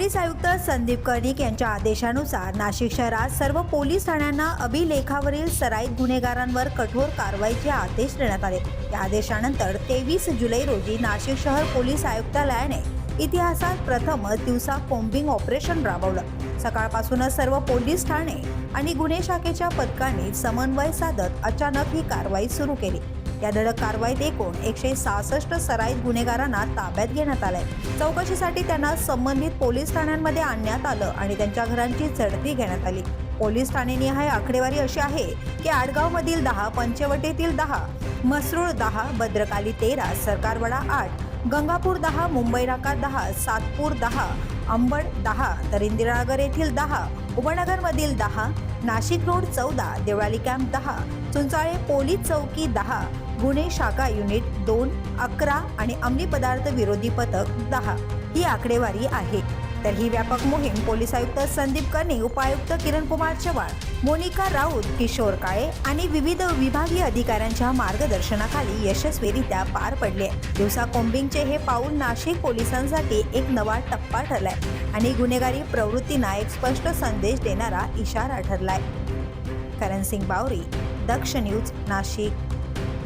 Police आयुक्त संदीप कर्णिक यांच्या आदेशानुसार नाशिक शहरात सर्व पोलीस ठाण्यांना अभिलेखावरील सराईत गुन्हेगारांवर कठोर कारवाईचे आदेश देण्यात आले. या आदेशानंतर तेवीस जुलै रोजी नाशिक शहर पोलीस आयुक्तालयाने इतिहासात प्रथमच दिवसा कोम्बिंग ऑपरेशन राबवलं. सकाळपासूनच सर्व पोलीस ठाणे आणि गुन्हे शाखेच्या पथकांनी समन्वय साधत अचानक ही कारवाई सुरू केली. या धडक कारवाईत एकूण एकशे सहासष्ट सराईत गुन्हेगारांना ताब्यात घेण्यात आलंय. चौकशीसाठी त्यांना संबंधित पोलीस ठाण्यांमध्ये आणण्यात आलं आणि त्यांच्या घरांची झडती घेण्यात आली. पोलीस ठाणेनिहाय आकडेवारी अशी आहे की आडगावमधील दहा पंचवटीतील दहा मसरूळ दहा भद्रकाली तेरा सरकारवाडा आठ गंगापूर दहा मुंबई नाका दहा सातपूर दहा अंबड दहा तर इंदिरानगर येथील दहा उपनगरमधील दहा नाशिक रोड चौदा देवळाली कॅम्प दहा चुंचाळे पोलीस चौकी दहा गुन्हे शाखा युनिट दोन अकरा आणि अंमली पदार्थ विरोधी पथक दहा. ही आकडेवारी आहे. तर ही व्यापक मोहीम पोलीस आयुक्त संदीप कर्णी उपायुक्त किरण कुमार चव्हाण मोनिका राऊत किशोर काळे आणि विविध विभागीय अधिकाऱ्यांच्या मार्गदर्शनाखाली यशस्वीरित्या पार पडले. दिवसा कोम्बिंगचे हे पाऊल नाशिक पोलिसांसाठी एक नवा टप्पा ठरलाय आणि गुन्हेगारी प्रवृत्तींना एक स्पष्ट संदेश देणारा इशारा ठरलाय. करण सिंग बावरी दक्ष न्यूज नाशिक.